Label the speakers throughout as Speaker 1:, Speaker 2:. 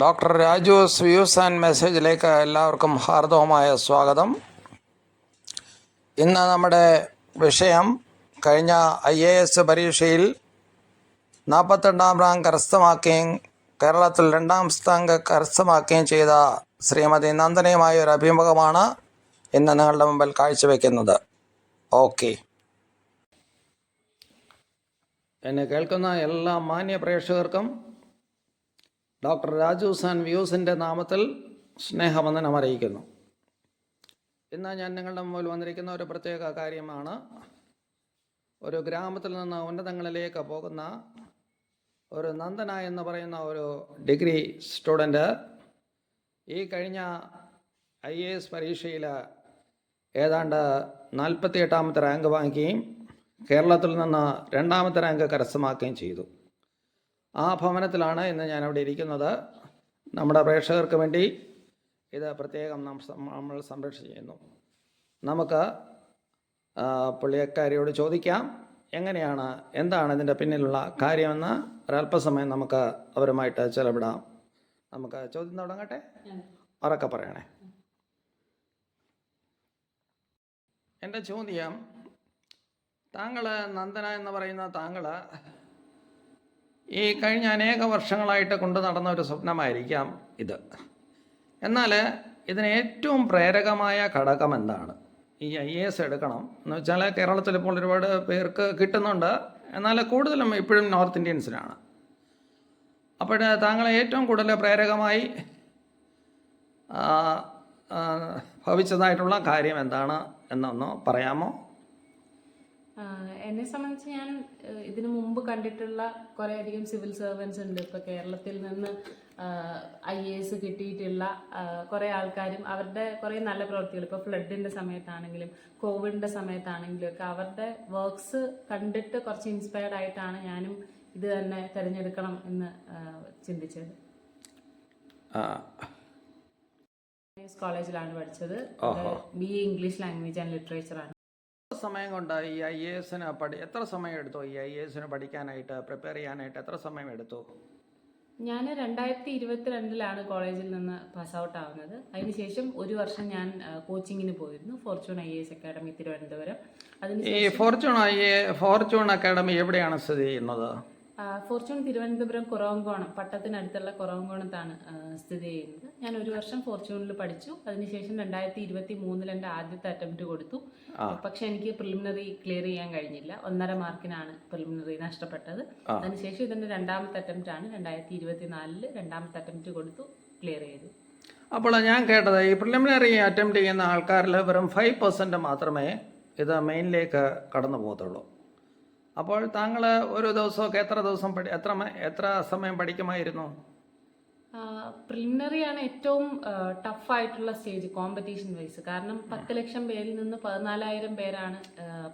Speaker 1: Doctor Raju സ്വ്യൂസ് and മെസ്സേജിലേക്ക് എല്ലാവർക്കും ഹാർദവമായ സ്വാഗതം. ഇന്ന് നമ്മുടെ വിഷയം കഴിഞ്ഞ ഐ എ എസ് പരീക്ഷയിൽ നാൽപ്പത്തെട്ടാം റാങ്ക് കരസ്ഥമാക്കുകയും കേരളത്തിൽ രണ്ടാം സ്ഥാനം കരസ്ഥമാക്കുകയും ചെയ്ത ശ്രീമതി നന്ദനയുമായ ഒരു അഭിമുഖമാണ് ഇന്ന് നിങ്ങളുടെ മുമ്പിൽ കാഴ്ചവെക്കുന്നത്. ഓക്കെ. എന്നെ കേൾക്കുന്ന എല്ലാ മാന്യ പ്രേക്ഷകർക്കും ഡോക്ടർ രാജു സാൻ വ്യൂസിന്റെ നാമത്തിൽ സ്നേഹവന്ദനം അറിയിക്കുന്നു. ഇന്ന് ഞാൻ നിങ്ങളുടെ മുമ്പിൽ വന്നിരിക്കുന്ന ഒരു പ്രത്യേക കാര്യമാണ്. ഒരു ഗ്രാമത്തിൽ നിന്ന് ഉന്നതങ്ങളിലേക്ക് പോകുന്ന ഒരു നന്ദന എന്ന് പറയുന്ന ഒരു ഡിഗ്രി സ്റ്റുഡന്റ് ഈ കഴിഞ്ഞ ഐ എ എസ് പരീക്ഷയിൽ ഏതാണ്ട് നാൽപ്പത്തി എട്ടാമത്തെ റാങ്ക് വാങ്ങുകയും കേരളത്തിൽ നിന്ന് രണ്ടാമത്തെ റാങ്ക് കരസ്ഥമാക്കുകയും ചെയ്തു. ആ ഭവനത്തിലാണ് ഇന്ന് ഞാൻ അവിടെ ഇരിക്കുന്നത്. നമ്മുടെ പ്രേക്ഷകർക്ക് വേണ്ടി ഇത് പ്രത്യേകം നാം നമ്മൾ സംരക്ഷണം ചെയ്യുന്നു നമുക്ക് പുള്ളിയക്കാരിയോട് ചോദിക്കാം എങ്ങനെയാണ് എന്താണ് ഇതിന്റെ പിന്നിലുള്ള കാര്യമെന്ന് ഒരല്പസമയം നമുക്ക് അവരുമായിട്ട് ചെലവിടാം. നമുക്ക് ചോദ്യം തുടങ്ങട്ടെ? ഉറക്കെ പറയണേ. എന്റെ ചോദ്യം താങ്കൾ നന്ദന എന്ന് പറയുന്ന താങ്കൾ ഈ കഴിഞ്ഞ അനേക വർഷങ്ങളായിട്ട് കൊണ്ടു നടന്ന ഒരു സ്വപ്നമായിരിക്കാം ഇത്. എന്നാൽ ഇതിന് ഏറ്റവും പ്രേരകമായ ഘടകം എന്താണ്? ഈ ഐ എ എസ് എടുക്കണം. എന്ന് വെച്ചാൽ കേരളത്തിൽ ഇപ്പോൾ ഒരുപാട് പേർക്ക് കിട്ടുന്നുണ്ട്. എന്നാൽ കൂടുതലും ഇപ്പോഴും നോർത്ത് ഇന്ത്യൻസിനാണ്. അപ്പോൾ താങ്കളെ ഏറ്റവും കൂടുതൽ പ്രേരകമായി ഭവിച്ചതായിട്ടുള്ള കാര്യം എന്താണ് എന്നൊന്ന് പറയാമോ?
Speaker 2: എന്നെ സംബന്ധിച്ച് ഞാൻ ഇതിനു മുമ്പ് കണ്ടിട്ടുള്ള കുറേ അധികം സിവിൽ സർവൻസ് ഉണ്ട്. ഇപ്പൊ കേരളത്തിൽ നിന്ന് ഐ എ എസ് കിട്ടിയിട്ടുള്ള കുറേ ആൾക്കാരും അവരുടെ കുറേ നല്ല പ്രവൃത്തികൾ. ഇപ്പോൾ ഫ്ലഡിന്റെ സമയത്താണെങ്കിലും കോവിഡിന്റെ സമയത്താണെങ്കിലും ഒക്കെ അവരുടെ വർക്ക്സ് കണ്ടിട്ട് കുറച്ച് ഇൻസ്പയർഡ് ആയിട്ടാണ് ഞാനും ഇത് തന്നെ തിരഞ്ഞെടുക്കണം എന്ന് ചിന്തിച്ചത്. കോളേജിലാണ് പഠിച്ചത്. B A English language and literature ആണ്.
Speaker 1: എത്ര സമയം കൊണ്ട് ഈ ഐ എ എസിന് പഠി എത്ര സമയം എടുത്തു ഈ ഐ എ എസിന് പഠിക്കാനായിട്ട് പ്രിപ്പയർ ചെയ്യാനായിട്ട് എത്ര സമയം എടുത്തു
Speaker 2: ഞാൻ രണ്ടായിരത്തി ഇരുപത്തിരണ്ടിലാണ് കോളേജിൽ നിന്ന് പാസ് ഔട്ട് ആവുന്നത്. അതിനുശേഷം ഒരു വർഷം ഞാൻ കോച്ചിങ്ങിന് പോയിരുന്നു. Fortune I S academy Thiruvananthapuram. അതിന്
Speaker 1: ഈ fortune I A fortune academy എവിടെയാണ് സ്ഥിതി ചെയ്യുന്നത്?
Speaker 2: ഫോർച്യൂൺ തിരുവനന്തപുരം കുറവങ്കോണം പട്ടത്തിനടുത്തുള്ള കുറവങ്കോണത്താണ് സ്ഥിതി ചെയ്യുന്നത്. ഞാൻ ഒരു വർഷം ഫോർച്യൂണിൽ പഠിച്ചു. അതിനുശേഷം രണ്ടായിരത്തി ഇരുപത്തി മൂന്നിൽ എന്റെ ആദ്യത്തെ അറ്റംപ്റ്റ് കൊടുത്തു. പക്ഷെ എനിക്ക് പ്രിലിമിനറി ക്ലിയർ ചെയ്യാൻ കഴിഞ്ഞില്ല. ഒന്നര മാർക്കിനാണ് പ്രിലിമിനറി നഷ്ടപ്പെട്ടത്. അതിനുശേഷം ഇതിന്റെ രണ്ടാമത്തെ അറ്റംപ്റ്റ് ആണ്. രണ്ടായിരത്തി ഇരുപത്തി നാലിൽ രണ്ടാമത്തെ അറ്റംപ്റ്റ് കൊടുത്തു ക്ലിയർ ചെയ്തു.
Speaker 1: അപ്പോൾ ഞാൻ കേട്ടത് ഈ പ്രിലിമിനറി അറ്റംപ്റ്റ് ചെയ്യുന്ന ആൾക്കാരിൽ വെറും ഫൈവ് പെർസെന്റ് മാത്രമേ ഇത് മെയിനിലേക്ക് കടന്നു പോകത്തുള്ളൂ അപ്പോൾ താങ്കൾ ഓരോ ദിവസമൊക്കെ എത്ര ദിവസം പഠി എത്ര എത്ര സമയം പഠിക്കുമായിരുന്നു?
Speaker 2: പ്രിലിമിനറി ആണ് ഏറ്റവും ടഫായിട്ടുള്ള സ്റ്റേജ് കോമ്പറ്റീഷൻ വൈസ് കാരണം പത്ത് ലക്ഷം പേരിൽ നിന്ന് പതിനാലായിരം പേരാണ്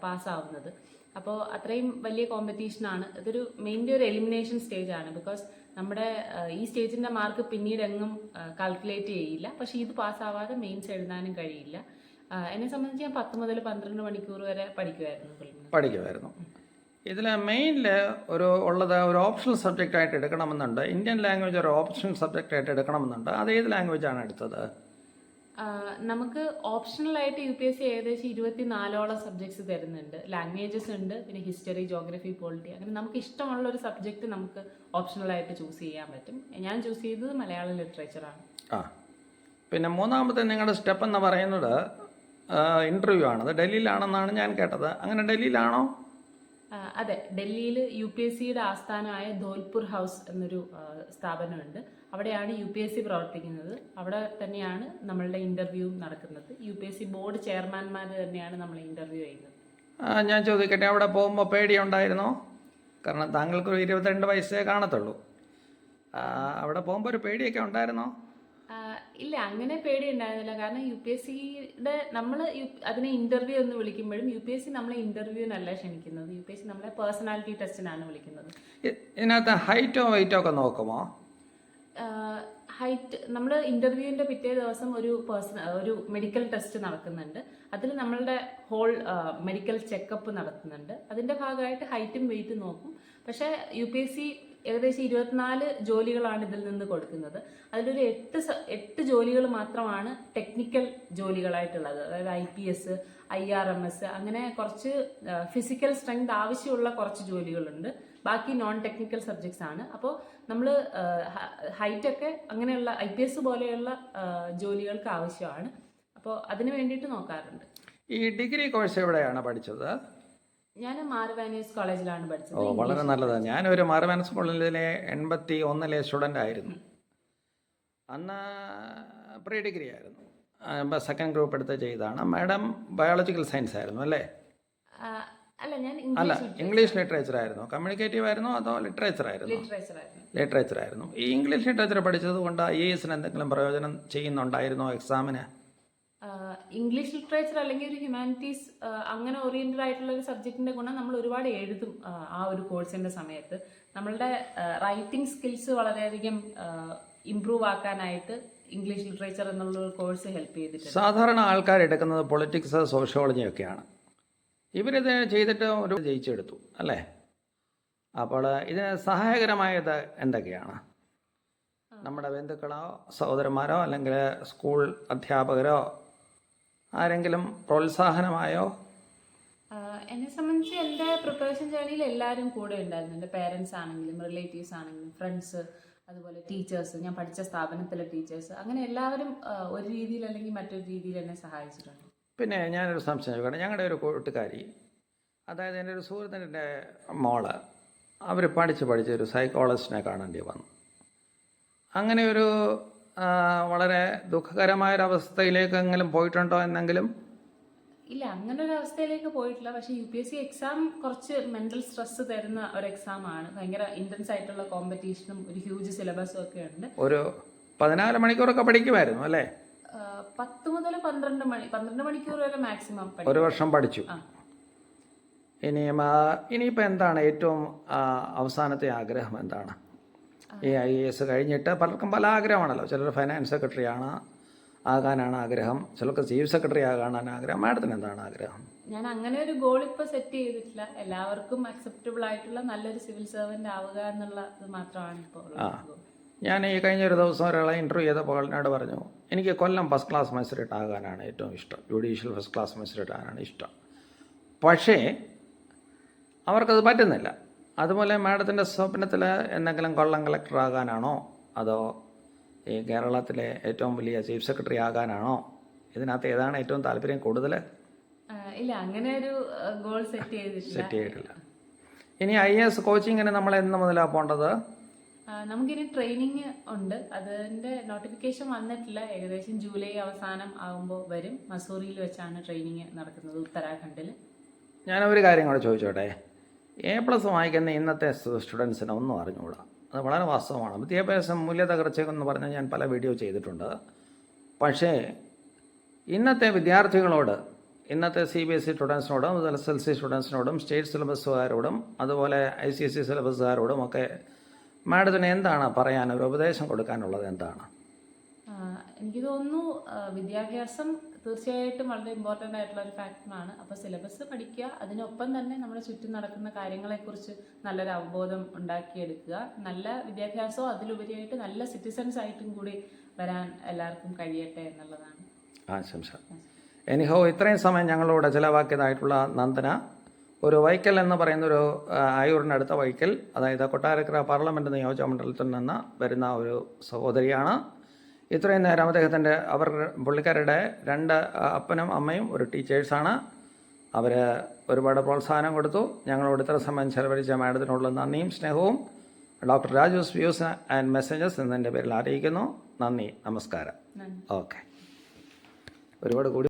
Speaker 2: പാസ്സാവുന്നത് അപ്പോൾ അത്രയും വലിയ കോമ്പറ്റീഷനാണ് ഇതൊരു മെയിൻലി ഒരു എലിമിനേഷൻ സ്റ്റേജ് ആണ്. ബിക്കോസ് നമ്മുടെ ഈ സ്റ്റേജിന്റെ മാർക്ക് പിന്നീട് എങ്ങും കാൽക്കുലേറ്റ് ചെയ്യില്ല. പക്ഷേ ഇത് പാസ്സാവാതെ മെയിൻസ് എഴുതാനും കഴിയില്ല. എന്നെ സംബന്ധിച്ച് ഞാൻ പത്ത് മുതൽ പന്ത്രണ്ട് മണിക്കൂർ വരെ പഠിക്കുമായിരുന്നു
Speaker 1: പഠിക്കുമായിരുന്നു ഇതിൽ മെയിനിൽ ഒരു ഉള്ളത് ഒരു ഓപ്ഷണൽ സബ്ജക്റ്റ് ആയിട്ട് എടുക്കണമെന്നുണ്ട്. ഇന്ത്യൻ ലാംഗ്വേജ് ഒരു ഓപ്ഷണൽ സബ്ജക്റ്റ് ആയിട്ട് എടുക്കണമെന്നുണ്ട്. അത് ഏത് ലാംഗ്വേജ് ആണ്
Speaker 2: എടുത്തത്? നമുക്ക് ഓപ്ഷണൽ ആയിട്ട് യു പി എസ് സി ഏകദേശം ഇരുപത്തിനാലോളം സബ്ജക്ട്സ് തരുന്നുണ്ട്. ലാംഗ്വേജസ് ഉണ്ട് പിന്നെ ഹിസ്റ്ററി ജോഗ്രഫി പോളിറ്റി അങ്ങനെ നമുക്ക് ഇഷ്ടമുള്ള ഒരു സബ്ജക്റ്റ് നമുക്ക് ഓപ്ഷണൽ ആയിട്ട് ചൂസ് ചെയ്യാൻ പറ്റും. ഞാൻ ചൂസ് ചെയ്തത് മലയാളം ലിറ്ററേച്ചറാണ്
Speaker 1: ആ. പിന്നെ മൂന്നാമത്തെ നിങ്ങളുടെ സ്റ്റെപ്പ് എന്ന് പറയുന്നത് ഇന്റർവ്യൂ ആണ് ഡൽഹിയിലാണെന്നാണ് ഞാൻ കേട്ടത്. അങ്ങനെ ഡൽഹിയിലാണോ?
Speaker 2: അതെ ഡൽഹിയിൽ യു പി എസ് സിയുടെ ആസ്ഥാനമായ ധോൽപൂർ ഹൗസ് എന്നൊരു സ്ഥാപനമുണ്ട്. അവിടെയാണ് യു പി എസ് സി പ്രവർത്തിക്കുന്നത്. അവിടെ തന്നെയാണ് നമ്മളുടെ ഇന്റർവ്യൂ നടക്കുന്നത്. U P S C board ചെയർമാൻമാർ തന്നെയാണ് നമ്മൾ ഇന്റർവ്യൂ ചെയ്യുന്നത്.
Speaker 1: ഞാൻ ചോദിക്കട്ടെ അവിടെ പോകുമ്പോൾ പേടിയുണ്ടായിരുന്നോ? കാരണം താങ്കൾക്ക് ഒരു ഇരുപത്തിരണ്ട് വയസ്സേ കാണത്തുള്ളൂ. അവിടെ പോകുമ്പോൾ ഒരു പേടിയൊക്കെ ഉണ്ടായിരുന്നോ?
Speaker 2: ഇല്ല അങ്ങനെ പേടി ഉണ്ടായിരുന്നില്ല കാരണം യു പി എസ് സിയുടെ നമ്മൾ അതിനെ ഇന്റർവ്യൂ എന്ന് വിളിക്കുമ്പോഴും യു പി എസ് സി നമ്മളെ ഇന്റർവ്യൂവിനല്ല ക്ഷണിക്കുന്നത്. യു പി എസ് സി നമ്മളെ പേഴ്സണാലിറ്റി ടെസ്റ്റിനാണ് വിളിക്കുന്നത്.
Speaker 1: ഇതിനകത്ത് ഹൈറ്റോ വെയിറ്റോ ഒക്കെ നോക്കുമോ?
Speaker 2: ഹൈറ്റ് നമ്മൾ ഇന്റർവ്യൂവിന്റെ പിറ്റേ ദിവസം ഒരു പേഴ്സൺ ഒരു മെഡിക്കൽ ടെസ്റ്റ് നടക്കുന്നുണ്ട്. അതിൽ നമ്മളുടെ ഹോൾ മെഡിക്കൽ ചെക്കപ്പ് നടത്തുന്നുണ്ട്. അതിന്റെ ഭാഗമായിട്ട് ഹൈറ്റും വെയിറ്റും നോക്കും. പക്ഷേ യു പി എസ് സി ഏകദേശം ഇരുപത്തിനാല് ജോലികളാണ് ഇതിൽ നിന്ന് കൊടുക്കുന്നത്. അതിലൊരു എട്ട് എട്ട് ജോലികൾ മാത്രമാണ് ടെക്നിക്കൽ ജോലികളായിട്ടുള്ളത്. അതായത് I P S I R M S അങ്ങനെ കുറച്ച് ഫിസിക്കൽ സ്ട്രെങ്ത് ആവശ്യമുള്ള കുറച്ച് ജോലികളുണ്ട്. ബാക്കി നോൺ ടെക്നിക്കൽ സബ്ജക്ട്സ് ആണ് അപ്പോൾ നമ്മൾ ഹൈറ്റൊക്കെ അങ്ങനെയുള്ള ഐ പി എസ് പോലെയുള്ള ജോലികൾക്ക് ആവശ്യമാണ്. അപ്പോൾ അതിന് വേണ്ടിയിട്ട് നോക്കാറുണ്ട്.
Speaker 1: ഈ ഡിഗ്രി കോഴ്സ് എവിടെയാണ് പഠിച്ചത്?
Speaker 2: ഞാൻ കോളേജിലാണ്
Speaker 1: ഓ
Speaker 2: പഠിച്ചത്
Speaker 1: വളരെ നല്ലത്. ഞാനൊരു മാർവാനസ് കോളേജിലെ എൺപത്തി ഒന്നിലെ സ്റ്റുഡന്റ് ആയിരുന്നു. അന്ന് പ്രീ ഡിഗ്രി ആയിരുന്നു. സെക്കൻഡ് ഗ്രൂപ്പ് എടുത്ത് ചെയ്താണ്. മാഡം ബയോളജിക്കൽ സയൻസ് ആയിരുന്നു അല്ലേ?
Speaker 2: അല്ല ഞാൻ
Speaker 1: അല്ല
Speaker 2: ഇംഗ്ലീഷ്
Speaker 1: ലിറ്ററേച്ചർ ആയിരുന്നു. കമ്മ്യൂണിക്കേറ്റീവ് ആയിരുന്നു അതോ ലിറ്ററേച്ചർ ആയിരുന്നു?
Speaker 2: ലിറ്ററേച്ചർ ആയിരുന്നു.
Speaker 1: ഈ ഇംഗ്ലീഷ് ലിറ്ററേച്ചർ പഠിച്ചത് കൊണ്ട് ഐ എസിന് എന്തെങ്കിലും പ്രയോജനം ചെയ്യുന്നുണ്ടായിരുന്നോ എക്സാമിന്
Speaker 2: ഇംഗ്ലീഷ് ലിറ്ററേച്ചർ അല്ലെങ്കിൽ ഒരു ഹ്യൂമാനിറ്റീസ് അങ്ങനെ ഓറിയന്റഡ് ആയിട്ടുള്ള ഒരു സബ്ജക്റ്റിന്റെ ഗുണം നമ്മൾ ഒരുപാട് എഴുതും ആ, ഒരു കോഴ്സിന്റെ സമയത്ത്. നമ്മളുടെ റൈറ്റിംഗ് സ്കിൽസ് വളരെയധികം ഇമ്പ്രൂവ് ആക്കാനായിട്ട് ഇംഗ്ലീഷ് ലിറ്ററേച്ചർ എന്നുള്ള ഒരു കോഴ്സ് ഹെൽപ്പ് ചെയ്തിട്ടുണ്ട്.
Speaker 1: സാധാരണ ആൾക്കാർ എടുക്കുന്നത് പൊളിറ്റിക്സ് സോഷ്യോളജി ഒക്കെയാണ്. ഇവരിത് ചെയ്തിട്ട് ഒരു ജയിച്ചെടുത്തു അല്ലേ? അപ്പോൾ ഇതിന് സഹായകരമായത് എന്തൊക്കെയാണ്? നമ്മുടെ ബന്ധുക്കളോ സഹോദരന്മാരോ അല്ലെങ്കിൽ സ്കൂൾ അധ്യാപകരോ ആരെങ്കിലും പ്രോത്സാഹനമായോ?
Speaker 2: എന്നെ സംബന്ധിച്ച് എന്റെ പ്രിപ്പറേഷൻ ജേണിയിൽ എല്ലാവരും കൂടെ ഉണ്ടായിരുന്നു. എന്റെ പേരൻസ് ആണെങ്കിലും റിലേറ്റീവ്സ് ആണെങ്കിലും ഫ്രണ്ട്സ് അതുപോലെ ടീച്ചേഴ്സ് ഞാൻ പഠിച്ച സ്ഥാപനത്തിലെ ടീച്ചേഴ്സ് അങ്ങനെ എല്ലാവരും ഒരു രീതിയിൽ അല്ലെങ്കിൽ മറ്റൊരു രീതിയിൽ എന്നെ സഹായിച്ചിട്ടുണ്ട്.
Speaker 1: പിന്നെ ഞാനൊരു സംശയം ചോദിക്കണം ഞങ്ങളുടെ ഒരു കൂട്ടുകാരി അതായത് എന്റെ ഒരു സുഹൃത്തിന്റെ മോൾ അവർ പഠിച്ച് പഠിച്ച് ഒരു സൈക്കോളജിസ്റ്റിനെ കാണേണ്ടി വന്നു. അങ്ങനെ ഒരു വളരെ ദുഃഖകരമായ ദുഃഖകരമായൊരവസ്ഥയിലേക്കെങ്കിലും പോയിട്ടുണ്ടോ എന്നെങ്കിലും?
Speaker 2: ഇല്ല അങ്ങനെ ഒരു അവസ്ഥയിലേക്ക് പോയിട്ടില്ല. പക്ഷേ U P S C exam കുറച്ച് മെന്റൽ സ്ട്രെസ് തരുന്ന ഒരു എക്സാം ആണ്. ഭയങ്കര ഇന്റൻസ് ആയിട്ടുള്ള കോമ്പറ്റീഷനും ഒരു ഹ്യൂജ് സിലബസും ഒക്കെ ഉണ്ട്.
Speaker 1: ഒരു പതിനാല് മണിക്കൂറൊക്കെ പഠിക്കുമായിരുന്നു അല്ലേ?
Speaker 2: പത്ത് മുതൽ പന്ത്രണ്ട് മണി പന്ത്രണ്ട് മണിക്കൂർ വരെ മാക്സിമം
Speaker 1: ഒരു വർഷം പഠിച്ചു. ഇനിയും ഇനിയിപ്പോൾ എന്താണ് ഏറ്റവും അവസാനത്തെ ആഗ്രഹം എന്താണ്? ഈ ഐ എ എസ് കഴിഞ്ഞിട്ട് പലർക്കും പല ആഗ്രഹമാണല്ലോ. ചിലർ ഫൈനാൻസ് സെക്രട്ടറി ആണ് ആകാനാണ് ആഗ്രഹം. ചിലർക്ക് ചീഫ് സെക്രട്ടറി ആകാനാണ് ആഗ്രഹം. മാഡത്തിന് എന്താണ് ആഗ്രഹം?
Speaker 2: ഞാൻ അങ്ങനെ ഒരു ഗോൾ ഇപ്പോൾ സെറ്റ് ചെയ്തിട്ടില്ല. എല്ലാവർക്കും അക്സെപ്റ്റബിൾ ആയിട്ടുള്ള നല്ലൊരു സിവിൽ സർവന്റ് ആവുക എന്നുള്ള ഇത് മാത്രമാണ് ഇപ്പോൾ
Speaker 1: ആ ഞാൻ ഈ കഴിഞ്ഞ ഒരു ദിവസം ഒരാളെ ഇന്റർവ്യൂ ചെയ്തപ്പോൾ എന്നോട് പറഞ്ഞു എനിക്ക് കൊല്ലം ഫസ്റ്റ് ക്ലാസ് മജിസ്ട്രേറ്റ് ആകാനാണ് ഏറ്റവും ഇഷ്ടം. ജുഡീഷ്യൽ ഫസ്റ്റ് ക്ലാസ് മജിസ്ട്രേറ്റ് ആകാനാണ് ഇഷ്ടം. പക്ഷേ അവർക്കത് പറ്റുന്നില്ല. അതുപോലെ മാഡത്തിന്റെ സ്വപ്നത്തിൽ എന്തെങ്കിലും കൊള്ളം കളക്ടർ ആകാനാണോ? അതോ ഈ കേരളത്തിലെ ഏറ്റവും വലിയ ചീഫ് സെക്രട്ടറി ആകാനാണോ? ഇതിനകത്ത് ഏതാണ് ഏറ്റവും താല്പര്യം കൂടുതൽ
Speaker 2: ഇല്ല അങ്ങനെ ഒരു ഗോൾ സെറ്റ് ചെയ്തിട്ടില്ല.
Speaker 1: സെറ്റ് ചെയ്തിട്ടില്ല. ഇനി ഐ എസ് കോച്ചിങ്ങിന് നമ്മൾ എന്ന് മുതലാണ് പോകേണ്ടത്
Speaker 2: നമുക്കിനി ട്രെയിനിങ് ഉണ്ട്. അതിന്റെ നോട്ടിഫിക്കേഷൻ വന്നിട്ടില്ല. ഏകദേശം ജൂലൈ അവസാനം ആകുമ്പോൾ വരും. മസൂറിയിൽ വെച്ചാണ് ട്രെയിനിങ് നടക്കുന്നത് ഉത്തരാഖണ്ഡിൽ
Speaker 1: ഞാൻ ഒരു കാര്യം കൂടെ ചോദിച്ചോട്ടെ? എ പ്ലസ് വാങ്ങിക്കുന്ന ഇന്നത്തെ സ്റ്റുഡൻസിന് ഒന്നും അറിഞ്ഞുകൂടാ അത് വളരെ വാസ്തവമാണ്. വിദ്യാഭ്യാസം മൂല്യതകർച്ചയെന്ന് പറഞ്ഞ് ഞാൻ പല വീഡിയോ ചെയ്തിട്ടുണ്ട്. പക്ഷേ ഇന്നത്തെ വിദ്യാർത്ഥികളോട് ഇന്നത്തെ സി ബി എസ് ഇ സ്റ്റുഡൻസിനോടും എസ് എൽ സി സ്റ്റുഡൻസിനോടും സ്റ്റേറ്റ് സിലബസുകാരോടും അതുപോലെ ഐ സി എസ് സി സിലബസുകാരോടും ഒക്കെ മാഡത്തിന് എന്താണ് പറയാൻ ഒരു ഉപദേശം കൊടുക്കാനുള്ളത് എന്താണ്?
Speaker 2: എനിക്ക് തോന്നുന്നു വിദ്യാഭ്യാസം തീർച്ചയായിട്ടും വളരെ ഇമ്പോർട്ടന്റ് ആയിട്ടുള്ള ഒരു ഫാക്ടറാണ് അപ്പോൾ സിലബസ് പഠിക്കുക അതിനൊപ്പം തന്നെ നമ്മുടെ ചുറ്റും നടക്കുന്ന കാര്യങ്ങളെക്കുറിച്ച് നല്ലൊരു അവബോധം ഉണ്ടാക്കിയെടുക്കുക. നല്ല വിദ്യാഭ്യാസവും അതിലുപരിയായിട്ട് നല്ല സിറ്റിസൺസ് ആയിട്ടും കൂടി വരാൻ എല്ലാവർക്കും കഴിയട്ടെ എന്നുള്ളതാണ്.
Speaker 1: ആശംസ. എനിഹോ ഇത്രയും സമയം ഞങ്ങളോട് ചിലവാക്കിയതായിട്ടുള്ള നന്ദന. ഒരു വൈക്കൽ എന്ന് പറയുന്ന ഒരു ആയൂരിന്റെ അടുത്ത വൈക്കൽ അതായത് കൊട്ടാരക്കര പാർലമെന്റ് നിയോജക മണ്ഡലത്തിൽ നിന്ന് വരുന്ന ഒരു സഹോദരിയാണ്. ഇത്രയും നേരം അദ്ദേഹത്തിന്റെ അവർ പുള്ളിക്കാരുടെ രണ്ട് അപ്പനും അമ്മയും ഒരു ടീച്ചേഴ്സാണ്. അവർ ഒരുപാട് പ്രോത്സാഹനം കൊടുത്തു. ഞങ്ങളോട് ഇത്ര സമയം ചെലവഴിച്ച മാഡത്തിനുള്ള നന്ദിയും സ്നേഹവും doctor Raju's views and messages എന്നതിന്റെ പേരിൽ അറിയിക്കുന്നു. നന്ദി നമസ്കാരം. ഓക്കെ. ഒരുപാട് കൂടി